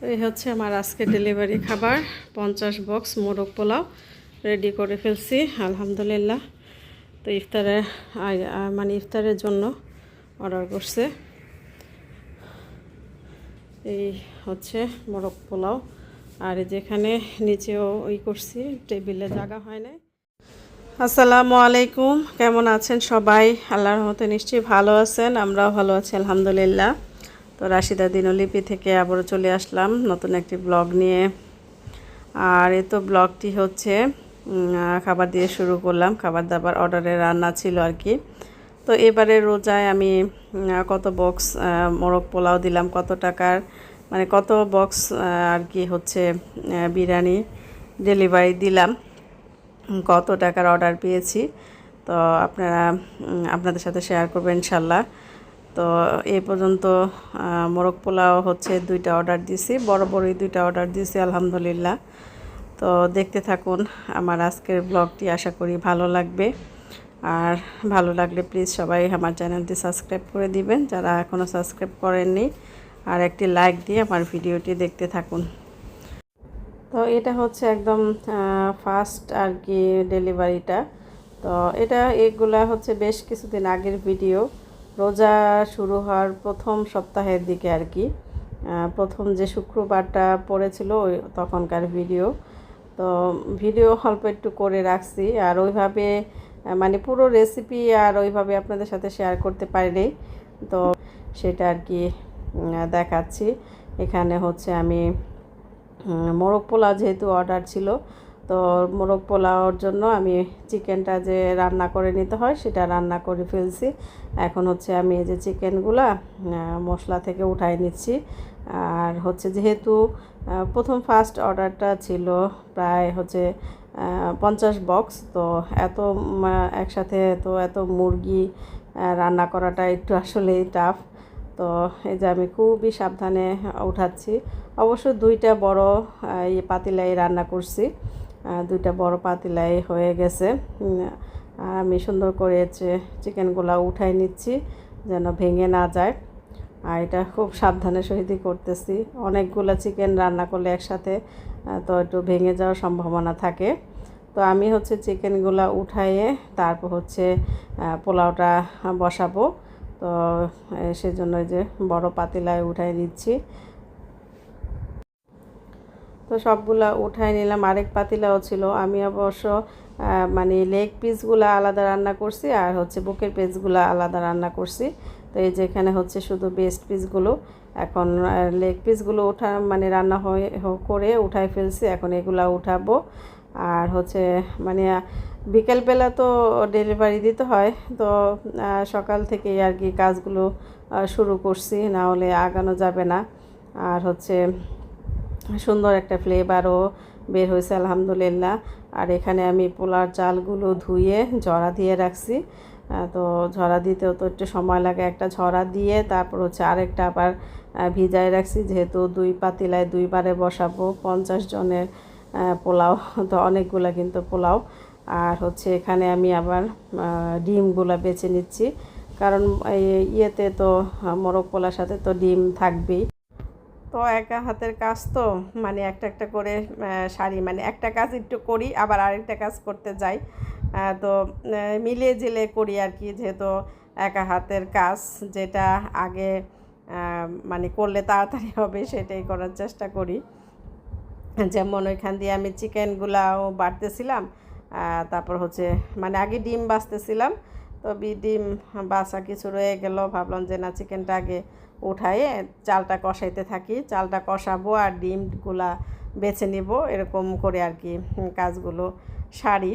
তো এই হচ্ছে আমার আজকে ডেলিভারি খাবার। পঞ্চাশ বক্স মোরগ পোলাও রেডি করে ফেলছি, আলহামদুলিল্লাহ। তো ইফতারে আই- আ- মানে ইফতারের জন্য অর্ডার করছে। এই হচ্ছে মোরগ পোলাও। আর যেখানে নিচেও ওই করছি, টেবিলে জায়গা হয় নাই। আসসালামু আলাইকুম, কেমন আছেন সবাই? আল্লাহর মতো নিশ্চয়ই ভালো আছেন, আমরাও ভালো আছি, আলহামদুলিল্লাহ। তো রাশিদা দিনলিপি থেকে আবারও চলে আসলাম নতুন একটি ব্লগ নিয়ে। আর এ তো ব্লগটি হচ্ছে খাবার দিয়ে শুরু করলাম, খাবার দাবার অর্ডারের রান্না ছিল আর কি। তো এবারে রোজায় আমি কত বক্স মোরগ পোলাও দিলাম, কত টাকার মানে কত বক্স আর কি হচ্ছে বিরিয়ানি ডেলিভারি দিলাম কত টাকার অর্ডার পেয়েছি। তো আপনারা আপনাদের সাথে শেয়ার করবেন ইনশাল্লাহ। তো এই পর্যন্ত মোরগ পোলাও হচ্ছে দুইটা অর্ডার দিছি বড় বড়ই দুইটা অর্ডার দিছি আলহামদুলিল্লাহ। তো দেখতে থাকুন, আমার আজকের ব্লগটি আশা করি ভালো লাগবে। আর ভালো লাগলে প্লিজ সবাই আমার চ্যানেলটি সাবস্ক্রাইব করে দিবেন, যারা এখনও সাবস্ক্রাইব করেননি। আর একটি লাইক দিয়ে আমার ভিডিওটি দেখতে থাকুন। তো এটা হচ্ছে একদম ফার্স্ট আর কি ডেলিভারিটা। তো এটা এগুলা হচ্ছে বেশ কিছুদিন আগের ভিডিও। রোজা শুরু হওয়ার প্রথম সপ্তাহের দিকে আর কি। প্রথম যে শুক্রবারটা পড়েছিল ওই তখনকার ভিডিও তো ভিডিও অল্প একটু করে রাখছি আর ওইভাবে মানে পুরো রেসিপি আর ওইভাবে আপনাদের সাথে শেয়ার করতে পারিনি। তো সেটা আর কি দেখাচ্ছি। এখানে হচ্ছে আমি মোরগ পোলাও যেহেতু অর্ডার ছিল তো মোরগ পোলাওর জন্য আমি চিকেনটা যে রান্না করে নিতে হয় সেটা রান্না করে ফেলছি। এখন হচ্ছে আমি এই যে চিকেনগুলা মশলা থেকে উঠাই নিচ্ছি। আর হচ্ছে যেহেতু প্রথম ফার্স্ট অর্ডারটা ছিল প্রায় হচ্ছে পঞ্চাশ বক্স তো এত একসাথে তো এত মুরগি রান্না করাটা একটু আসলেই টাফ তো এই যে আমি খুবই সাবধানে উঠাচ্ছি। অবশ্য দুইটা বড় আহ, ইয়ে পাতিলাই রান্না করছি। দুইটা বড় পাতিলাই হয়ে গেছে। আর আমি সুন্দর করে চিকেনগুলো উঠাই নিচ্ছি যেন ভেঙে না যায়। আর এটা খুব সাবধানে সহিতই করতেছি। অনেকগুলো চিকেন রান্না করলে একসাথে তো একটু ভেঙে যাওয়ার সম্ভাবনা থাকে। তো আমি হচ্ছে চিকেনগুলো উঠাইয়ে তারপর হচ্ছে পোলাওটা বসাবো। তো সেজন্য যে বড় পাতিলায় উঠাই দিচ্ছি তো সবগুলা উঠাই নিলাম। আরেক পাতিলাও ছিল। আমি অবশ্য মানে লেগ পিসগুলো আলাদা রান্না করছি আর হচ্ছে বুকের পিসগুলো আলাদা রান্না করছি। তো এই যেখানে হচ্ছে শুধু বেস্ট পিসগুলো এখন লেগ পিসগুলো ওঠা মানে রান্না হয়ে করে উঠাই ফেলছি। এখন এগুলা উঠাবো। আর হচ্ছে মানে বিকেলবেলা তো ডেলিভারি দিতে হয়। তো সকাল থেকেই আর কি কাজগুলো শুরু করছি। না হলে আগানো যাবে না। আর হচ্ছে সুন্দর একটা ফ্লেভারও বের হয়েছে, আলহামদুলিল্লাহ। আর এখানে আমি পোলার চালগুলো ধুয়ে ঝরা দিয়ে রাখছি। তো ঝরা দিতেও তো একটু সময় লাগে। একটা ঝরা দিয়ে তারপর হচ্ছে আরেকটা আবার ভিজায় রাখছি। যেহেতু দুই পাতিলায় দুইবারে বসাবো, পঞ্চাশ জনের পোলাও, তো অনেকগুলো কিন্তু পোলাও। আর হচ্ছে এখানে আমি আবার ডিমগুলো বেছে নিচ্ছি। কারণ ইয়েতে তো মোরগ পোলার সাথে তো ডিম থাকবেই। তো একা হাতের কাজ তো মানে একটা একটা করে শাড়ি মানে একটা কাজ একটু করি, আবার আরেকটা কাজ করতে যাই। তো মিলিয়ে জিলে করি আর কি, যেহেতু একা হাতের কাজ যেটা আগে মানে করলে তাড়াতাড়ি হবে সেটাই করার চেষ্টা করি। যেমন ওইখান দিয়ে আমি চিকেনগুলাও বাড়তেছিলাম তারপর হচ্ছে মানে আগে ডিম বাছতেছিলাম তো বি- ডিম বাসা কিছু রয়ে গেল, ভাবলাম যে না চিকেনটা আগে উঠায়ে চালটা কষাইতে থাকি। চালটা কষাবো আর ডিমগুলা বেছে নিব, এরকম করে আর কি কাজগুলো সারি।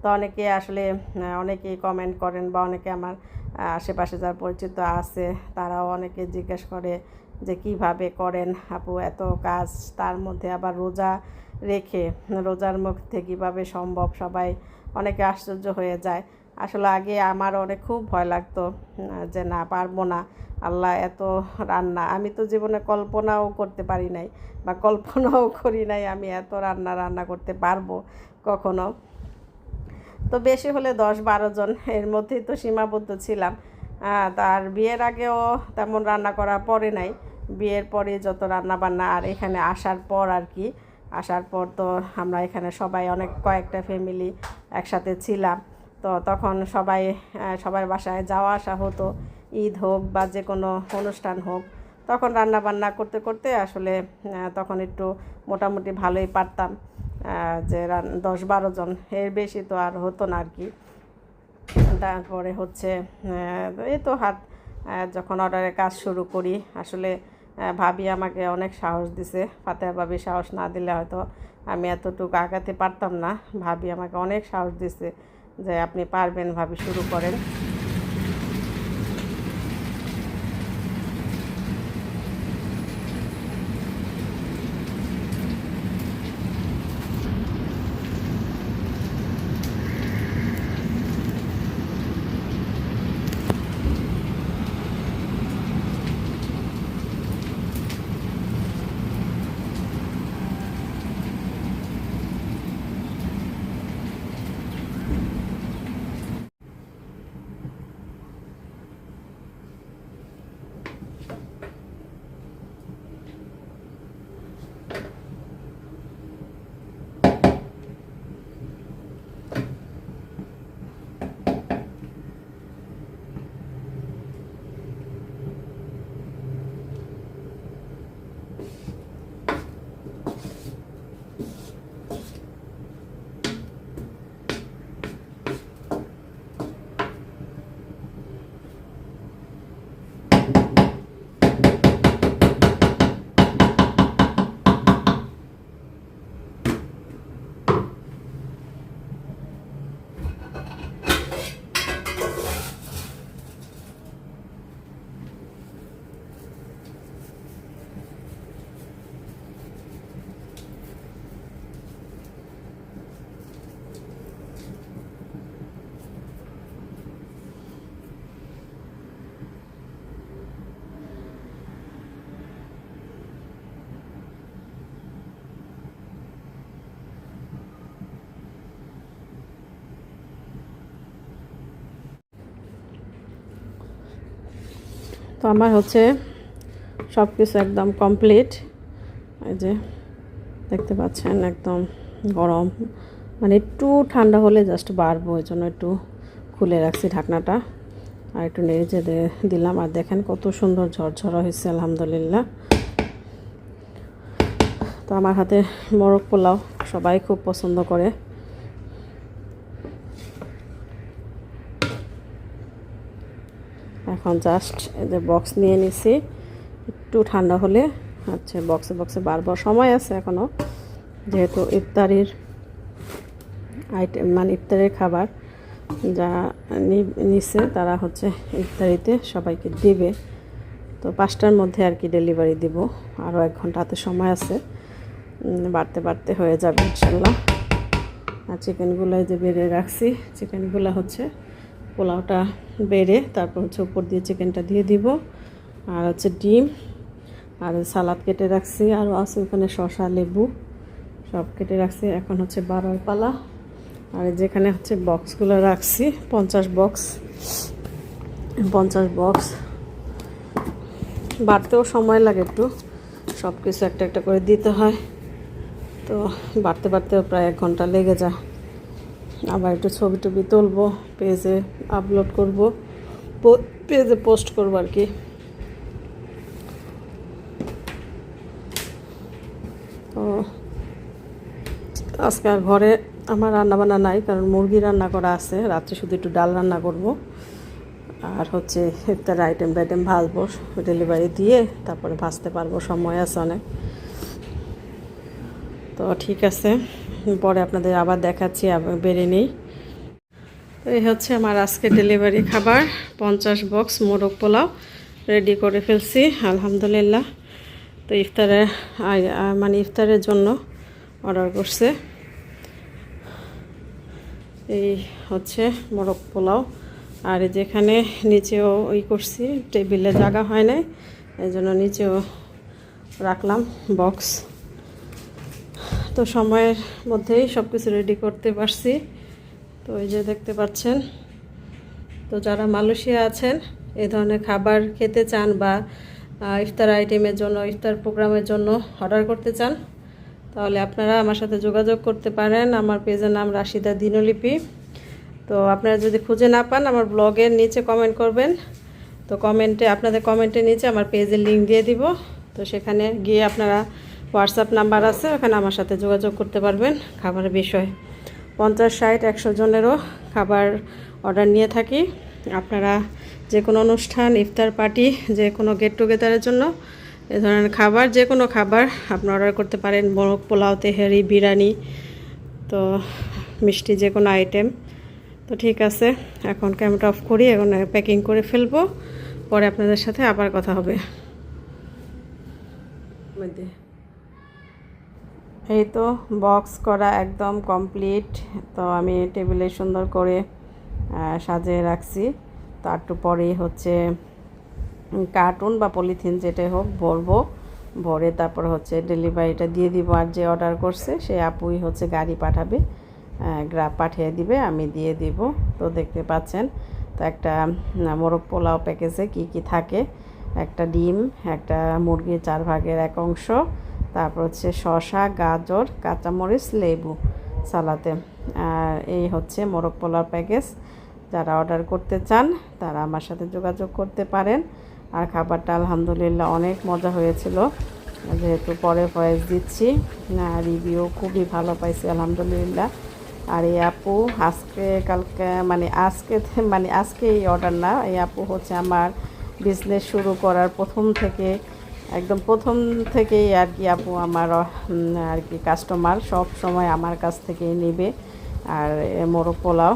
তো অনেকে আসলে অনেকেই কমেন্ট করেন বা অনেকে আমার আশেপাশে যার পরিচিত আছে, তারাও অনেকে জিজ্ঞেস করে যে কীভাবে করেন আপু, এত কাজ তার মধ্যে আবার রোজা রেখে, রোজার মধ্যে কীভাবে সম্ভব? সবাই অনেকে আশ্চর্য হয়ে যায়। আসলে আগে আমার অনেক খুব ভয় লাগতো যে না, পারব না। আল্লাহ এত রান্না, আমি তো জীবনে কল্পনাও করতে পারি নাই বা কল্পনাও করি নাই আমি এত রান্না রান্না করতে পারব কখনো। তো বেশি হলে দশ বারো জন এর মধ্যেই তো সীমাবদ্ধ ছিলাম। তার বিয়ের আগেও তেমন রান্না করা পড়ে নাই। বিয়ের পরে যত রান্না বান্না আর এখানে আসার পর আর কি, আসার পর তো আমরা এখানে সবাই অনেক কয়েকটা ফ্যামিলি একসাথে ছিলাম। তো তখন সবাই সবার বাসায় যাওয়া আসা হতো। ঈদ হোক বা যে কোনো অনুষ্ঠান হোক। তখন রান্না বান্না করতে করতে আসলে তখন একটু মোটামুটি ভালোই পারতাম যে দশ বারো জন। এর বেশি তো আর হতো না আর কি। তারপরে হচ্ছে এই তো হাত যখন অর্ডারের কাজ শুরু করি, আসলে ভাবি আমাকে অনেক সাহস দিছে। ফাতেহা ভাবি সাহস না দিলে হয়তো আমি এতটুকু আগাতে পারতাম না। ভাবি আমাকে অনেক সাহস দিছে। যে আপনি পারবেন ভাবে শুরু করেন। আমার হচ্ছে সব কিছু একদম কমপ্লিট এই যে দেখতে পাচ্ছেন একদম গরম। মানে একটু ঠান্ডা হলে জাস্ট বাড়বো ওই জন্য একটু খুলে রাখছি ঢাকনাটা। আর একটু নেড়ে দিলাম। আর দেখেন কত সুন্দর ঝরঝরা হয়েছে, আলহামদুলিল্লাহ। তো আমার হাতে মোরগ পোলাও সবাই খুব পছন্দ করে। এখন জাস্ট এদের বক্স নিয়ে নিছি। একটু ঠান্ডা হলে আচ্ছা বক্সে বক্সে বারবার সময় আছে এখনও যেহেতু ইফতারির আইটেম মানে ইফতারের খাবার যা নিছে তারা হচ্ছে ইফতারিতে সবাইকে দেবে। তো পাঁচটার মধ্যে আর কি ডেলিভারি দিব। আরও এক ঘণ্টা হাতে সময় আছে। বাড়তে বাড়তে হয়ে যাবে ইনশাল্লাহ। আর চিকেনগুলো যে বেড়ে রাখছি চিকেনগুলো হচ্ছে পোলাওটা বেড়ে তারপর হচ্ছে উপর দিয়ে চিকেনটা দিয়ে দিব। আর হচ্ছে ডিম, আর সালাদ কেটে রাখছি। আরও আছে ওখানে শসা, লেবু, সব কেটে রাখছি। এখন হচ্ছে বারোর পালা। আর যেখানে হচ্ছে বক্সগুলো রাখছি, পঞ্চাশ বক্স পঞ্চাশ বক্স। বাড়তেও সময় লাগে একটু সব কিছু একটা একটা করে দিতে হয়। তো বাড়তে বাড়তেও প্রায় এক ঘণ্টা লেগে যায়। আবার একটু ছবি টবি তুলবো, পেজে আপলোড করব পেজে পোস্ট করব আর কি। তো আজকে আর ঘরে আমার রান্না বান্না নাই, কারণ মুরগি রান্না করা আছে। রাত্রে শুধু একটু ডাল রান্না করব। আর হচ্ছে ইফতার আইটেম টাইটেম ভাজবো ডেলিভারি দিয়ে তারপরে ভাজতে পারব, সময় আছে অনেক। তো ঠিক আছে। পরে আপনাদের আবার দেখাচ্ছি বেড়ে নেই। তো এই হচ্ছে আমার আজকে ডেলিভারি খাবার, পঞ্চাশ বক্স মোরগ পোলাও, রেডি করে ফেলছি, আলহামদুলিল্লাহ। তো ইফতারে মানে ইফতারের জন্য অর্ডার করছে। এই হচ্ছে মোরগ পোলাও। আর যেখানে নিচেও ওই করছি, টেবিলে জায়গা হয় নাই, এই জন্য নিচেও রাখলাম বক্স। তো সময়ের মধ্যেই সব কিছু রেডি করতে পারছি। তো এই যে দেখতে পাচ্ছেন, তো যারা মালয়েশিয়া আছেন, এই ধরনের খাবার খেতে চান বা ইফতার আইটেমের জন্য, ইফতার প্রোগ্রামের জন্য অর্ডার করতে চান, তাহলে আপনারা আমার সাথে যোগাযোগ করতে পারেন। আমার পেজের নাম রাশিদা দিনলিপি। তো আপনারা যদি খুঁজে না পান, আমার ব্লগের নিচে কমেন্ট করবেন। তো কমেন্টে আপনাদের কমেন্টের নিচে আমার পেজের লিঙ্ক দিয়ে দিব। তো সেখানে গিয়ে আপনারা হোয়াটসঅ্যাপ নাম্বার আছে, ওখানে আমার সাথে যোগাযোগ করতে পারবেন। খাবারের বিষয় পঞ্চাশ, ষাট, একশো জনেরও খাবার অর্ডার নিয়ে থাকি। আপনারা যে কোনো অনুষ্ঠান, ইফতার পার্টি, যে কোনো গেট টুগেদারের জন্য এ ধরনের খাবার, যে কোনো খাবার আপনি অর্ডার করতে পারেন। মোরগ, পোলাও, তেহারি, বিরিয়ানি, তো মিষ্টি যে কোনো আইটেম তো ঠিক আছে, এখন ক্যামেরা অফ করি, এখন প্যাকিং করে ফেলব। পরে আপনাদের সাথে আবার কথা হবে। মধ্যে। এই তো বক্স করা একদম কমপ্লিট তো আমি টেবিলে সুন্দর করে সাজিয়ে রাখছি। তো পরেই হচ্ছে কার্টুন বা পলিথিন যেটাই হোক ভরবো। ভরে তারপর হচ্ছে ডেলিভারিটা দিয়ে দিব আর যে অর্ডার করছে, সে আপুই হচ্ছে গাড়ি পাঠাবে গ্রাফ পাঠিয়ে দিবে, আমি দিয়ে দিব। তো দেখতে পাচ্ছেন, তো একটা মোরগ পোলাও প্যাকেজে কি কি থাকে? একটা ডিম, একটা মুরগির চার ভাগের এক অংশ তারপর হচ্ছে শসা, গাজর, কাঁচামরিচ, লেবু সালাতে। আর এই হচ্ছে মোরগ পোলাও প্যাকেজ। যারা অর্ডার করতে চান, তারা আমার সাথে যোগাযোগ করতে পারেন। আর খাবারটা আলহামদুলিল্লাহ অনেক মজা হয়েছিল। যেহেতু পরে ভয়েস দিচ্ছি রিভিউ খুবই ভালো পাইছি আলহামদুলিল্লাহ। আর এই আপু আজকে, কালকে মানে আজকে মানে আজকে এই অর্ডার না, এই আপু হচ্ছে আমার বিজনেস শুরু করার প্রথম থেকে একদম প্রথম থেকেই আর কি আপু আমার আর কি কাস্টমার সব সময় আমার কাছ থেকেই নেবে। আর মোরগ পোলাও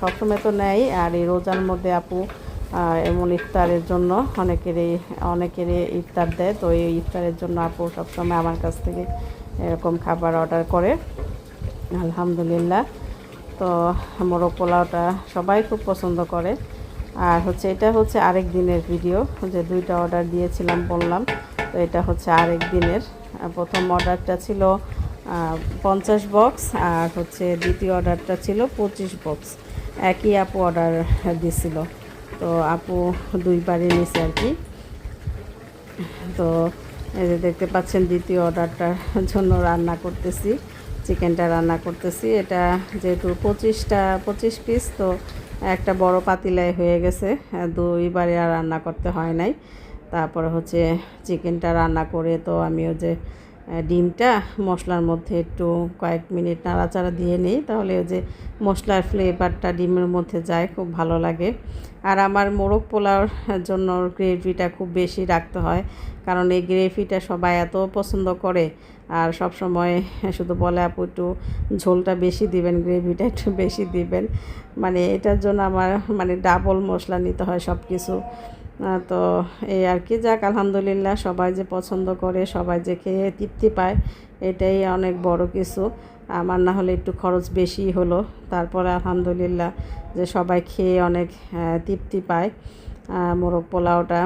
সবসময় তো নেয় আর এই রোজার মধ্যে আপু এমন ইফতারের জন্য অনেকেরই অনেকেরই ইফতার দেয়। তো এই ইফতারের জন্য আপু সবসময় আমার কাছ থেকে এরকম খাবার অর্ডার করে। আলহামদুলিল্লাহ। তো মোরগ পোলাওটা সবাই খুব পছন্দ করে। আর হচ্ছে এটা হচ্ছে আরেক দিনের ভিডিও যে দুইটা অর্ডার দিয়েছিলাম বললাম। তো এটা হচ্ছে আরেক দিনের। প্রথম অর্ডারটা ছিল পঞ্চাশ বক্স আর হচ্ছে দ্বিতীয় অর্ডারটা ছিল পঁচিশ বক্স একই আপু অর্ডার দিছিল। তো আপু দুইবারই নিছে আর কি। তো এই যে দেখতে পাচ্ছেন, দ্বিতীয় অর্ডারটার জন্য রান্না করতেছি, চিকেনটা রান্না করতেছি। এটা যেহেতু পঁচিশটা, পঁচিশ পিস তো একটা বড় পাতিলায় হয়ে গেছে। দুইবারে আর রান্না করতে হয় নাই। তারপরে হচ্ছে চিকেনটা রান্না করে তো আমিও যে ডিমটা মশলার মধ্যে একটু কয়েক মিনিট নাড়াচাড়া দিয়ে নিই। তাহলে ওই যে মশলার ফ্লেভারটা ডিমের মধ্যে যায়, খুব ভালো লাগে। আর আমার মোরগ পোলাওর জন্য গ্রেভিটা খুব বেশি রাখতে হয়। কারণ এই গ্রেভিটা সবাই এত পছন্দ করে। আর সব সময় শুধু বলে, আপু, একটু ঝোলটা বেশি দিবেন, গ্রেভিটা একটু বেশি দিবেন। মানে এটার জন্য আমার মানে ডাবল মশলা নিতে হয় সব কিছু তো এই আর কি, যাক, আলহামদুলিল্লাহ সবাই যে পছন্দ করে, সবাই যে খেয়ে তৃপ্তি পায়, এটাই অনেক বড় কিছু। আমার না হলে একটু খরচ বেশি হলো। তারপরে আলহামদুলিল্লাহ যে সবাই খেয়ে অনেক তৃপ্তি পায়। মোরগ পোলাওটা।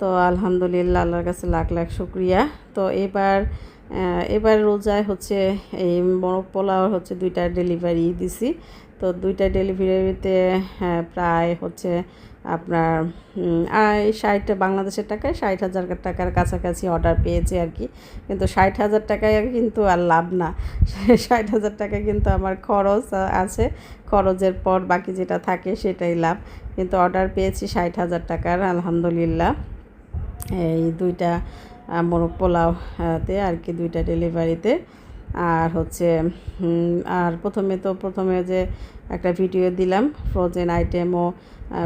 তো আলহামদুলিল্লাহ আল্লাহর কাছে লাখ লাখ শুক্রিয়া। তো এবার এবার রোজায় হচ্ছে এই মোরগ পোলাও হচ্ছে দুইটা ডেলিভারি দিছি। তো দুইটা ডেলিভারিতে প্রায় হচ্ছে আপনার উম, আয় ষাট বাংলাদেশের টাকায় ষাট হাজার টাকার কাছাকাছি অর্ডার পেয়েছি আর কি। কিন্তু ষাট হাজার টাকায় কিন্তু আর লাভ না। ষাট হাজার টাকা কিন্তু আমার খরচ আছে। খরচের পর বাকি যেটা থাকে সেটাই লাভ। কিন্তু অর্ডার পেয়েছি ষাট হাজার টাকার আলহামদুলিল্লাহ। এই দুইটা মোরগ পোলাও তে আর কি দুইটা ডেলিভারিতে আর হচ্ছে আর প্রথমে তো প্রথমে যে একটা ভিডিও দিলাম ফ্রোজেন আইটেমও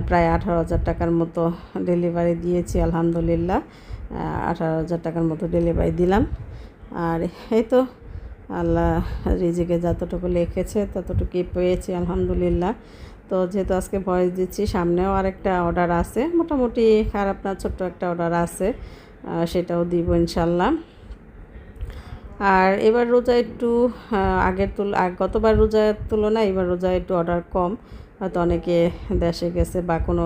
প্রায় আঠারো হাজার টাকার মতো ডেলিভারি দিয়েছি, আলহামদুলিল্লাহ। আঠারো হাজার টাকার মতো ডেলিভারি দিলাম। আর এই তো, আল্লাহ রিজিকে যতটুকু লিখেছে, ততটুকুই পেয়েছি, আলহামদুলিল্লাহ। তো যেহেতু আজকে ভয়েস দিচ্ছি, সামনেও আরেকটা অর্ডার আছে। মোটামুটি খারাপ না, ছোট্ট একটা অর্ডার আছে। সেটাও দিব ইনশাল্লাহ। আর এবার রোজা একটু আগের তুল গতবার রোজার তুলনায় এবার রোজা একটু অর্ডার কম। হয়তো অনেকে দেশে গেছে বা কোনো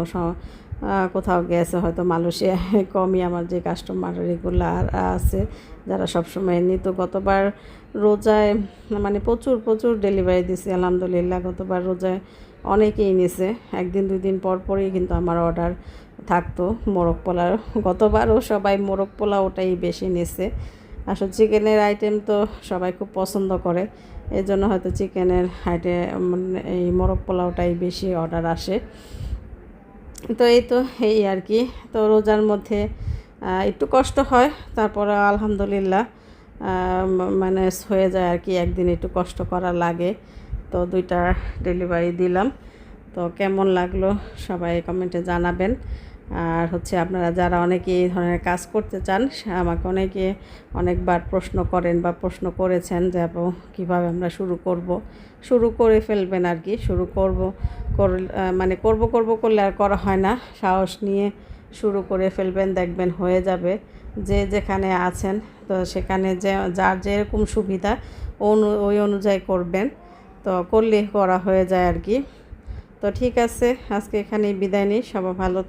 কোথাও গেছে, হয়তো মালয়েশিয়ায় কমই আমার যে কাস্টমার রেগুলার আছে, যারা সবসময় নিত গতবার রোজায় মানে প্রচুর প্রচুর ডেলিভারি দিছি, আলহামদুলিল্লাহ। গতবার রোজায় অনেকেই নিছে। একদিন দুই দিন পর পরই কিন্তু আমার অর্ডার থাকতো। মোরগ পোলাও। গতবারও সবাই মোরগ পোলাও ওটাই বেশি নিছে। আসলে চিকেনের আইটেম তো সবাই খুব পছন্দ করে। এই জন্য হয়তো চিকেনের আইটেম এই মোরগ পোলাওটাই বেশি অর্ডার আসে। তো এই তো, এই আর কি। তো রোজার মধ্যে একটু কষ্ট হয়, তারপরে আলহামদুলিল্লাহ মানে হয়ে যায় আর কি। একদিন একটু কষ্ট করা লাগে। তো দুইটা ডেলিভারি দিলাম। তো কেমন লাগল সবাই কমেন্টে জানাবেন। আর হচ্ছে আপনারা যারা অনেকে এই ধরনের কাজ করতে চান, আমাকে অনেকে অনেকবার প্রশ্ন করেন বা প্রশ্ন করেছেন যে, আপু, কীভাবে আমরা শুরু করব? শুরু করে ফেলবেন আর কি। শুরু করব, কর মানে করব করব করলে আর করা হয় না। সাহস নিয়ে শুরু করে ফেলবেন, দেখবেন হয়ে যাবে। যে যেখানে আছেন, তো সেখানে যে, যার যেরকম সুবিধা, অনু, ওই অনুযায়ী করবেন। তো করলে করা হয়ে যায় আর কি। তো ঠিক আছে, আজকে এখানে বিদায় নিই, সবাই ভালো থাক